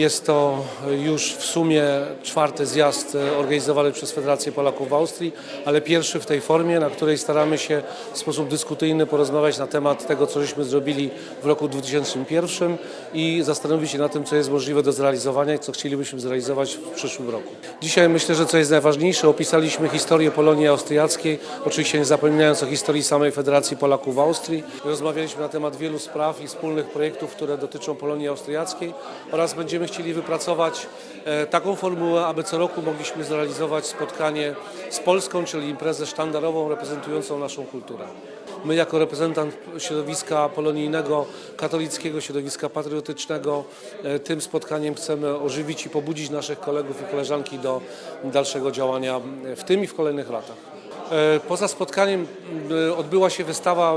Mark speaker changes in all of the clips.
Speaker 1: Jest to już w sumie czwarty zjazd e, organizowany przez Federację Polaków w Austrii, ale pierwszy w tej formie, na której staramy się w sposób dyskutyjny porozmawiać na temat tego, co żeśmy zrobili w roku 2001 i zastanowić się nad tym, co jest możliwe do zrealizowania i co chcielibyśmy zrealizować w przyszłym roku. Dzisiaj myślę, że co jest najważniejsze, opisaliśmy historię Polonii Austriackiej, oczywiście nie zapominając o historii samej Federacji Polaków w Austrii. Rozmawialiśmy na temat wielu spraw i wspólnych projektów, które dotyczą Polonii Austriackiej oraz będziemy chcieli wypracować e, taką formułę, aby co roku mogliśmy zrealizować spotkanie z Polską, czyli imprezę sztandarową reprezentującą naszą kulturę. My jako reprezentant środowiska polonijnego, katolickiego środowiska patriotycznego e, tym spotkaniem chcemy ożywić i pobudzić naszych kolegów i koleżanki do dalszego działania w tym i w kolejnych latach. E, Poza spotkaniem odbyła się wystawa,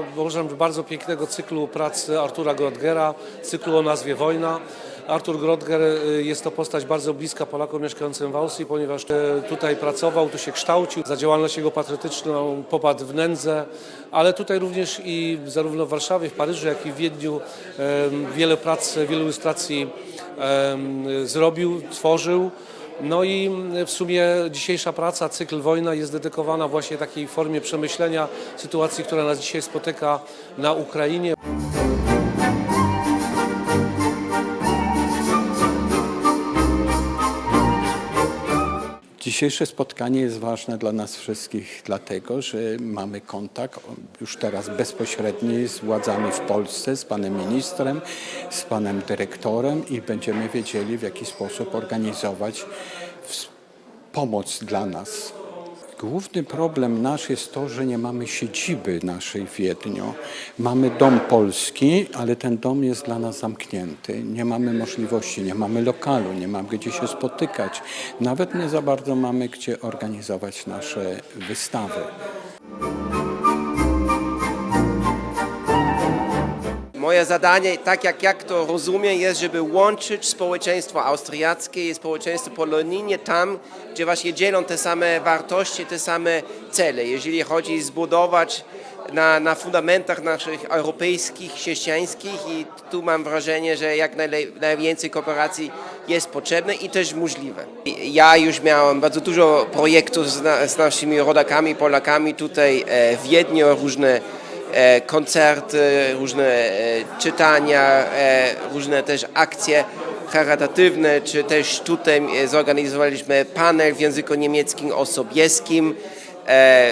Speaker 1: bardzo pięknego cyklu pracy Artura Grodgera, cyklu o nazwie Wojna. Artur Grodger e, jest to postać bardzo bliska Polakom mieszkającym w Austrii, ponieważ e, tutaj pracował, tu się kształcił, za działalność jego patriotyczną popadł w nędzę, ale tutaj również i zarówno w Warszawie, w Paryżu, jak i w Wiedniu em, wiele prac, wiele ilustracji em, zrobił, tworzył. No i w sumie dzisiejsza praca, cykl Wojna jest dedykowana właśnie takiej formie przemyślenia sytuacji, która nas dzisiaj spotyka na Ukrainie.
Speaker 2: Dzisiejsze spotkanie jest ważne dla nas wszystkich, dlatego że mamy kontakt już teraz bezpośredni z władzami w Polsce, z panem ministrem, z panem dyrektorem i będziemy wiedzieli, w jaki sposób organizować pomoc dla nas. Główny problem nasz jest to, że nie mamy siedziby naszej w Wiedniu. Mamy dom polski, ale ten dom jest dla nas zamknięty. Nie mamy możliwości, nie mamy lokalu, nie mamy gdzie się spotykać. Nawet nie za bardzo mamy gdzie organizować nasze wystawy.
Speaker 3: Moje zadanie, tak jak ja to rozumiem, jest, żeby łączyć społeczeństwo austriackie i społeczeństwo polonijne tam, gdzie właśnie dzielą te same wartości, te same cele. Jeżeli chodzi zbudować na, na fundamentach naszych europejskich, chrześcijańskich i tu mam wrażenie, że jak najwięcej kooperacji jest potrzebne i też możliwe. Ja już miałem bardzo dużo projektów z, na, z naszymi rodakami, Polakami tutaj e, w Wiedniu, różne koncerty, różne e, czytania, e, różne też akcje charytatywne, czy też tutaj e, zorganizowaliśmy panel w języku niemieckim o Sobieskim. E,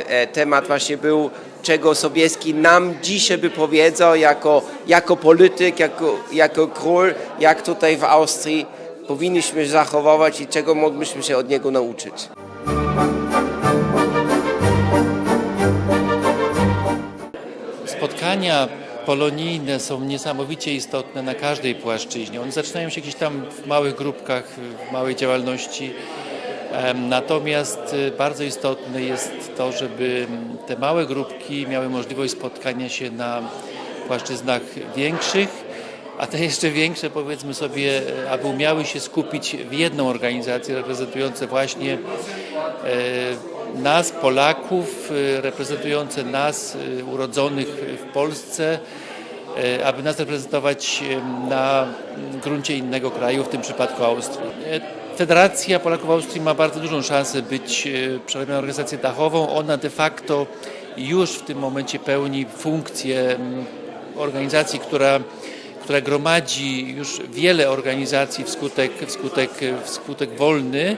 Speaker 3: e, temat właśnie był, czego Sobieski nam dzisiaj by powiedział jako, jako polityk, jako, jako król, jak tutaj w Austrii powinniśmy zachowywać i czego mogliśmy się od niego nauczyć.
Speaker 4: Spotkania polonijne są niesamowicie istotne na każdej płaszczyźnie. One zaczynają się gdzieś tam w małych grupkach, w małej działalności. Natomiast y, bardzo istotne jest to, żeby mm, te małe grupki miały możliwość spotkania się na płaszczyznach większych, a te jeszcze większe, powiedzmy sobie, e, aby umiały się skupić w jedną organizację reprezentujące właśnie e, nas, Polaków, e, reprezentujące nas, e, urodzonych w Polsce, e, aby nas reprezentować na gruncie innego kraju, w tym przypadku Austrii. Federacja Polaków Austrii ma bardzo dużą szansę być przerabianą organizacją dachową. Ona de facto już w tym momencie pełni funkcję mm, organizacji, która, która gromadzi już wiele organizacji wskutek, wskutek, wskutek wolny,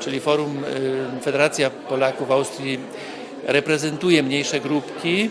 Speaker 4: czyli Forum e, Federacja Polaków w Austrii reprezentuje mniejsze grupki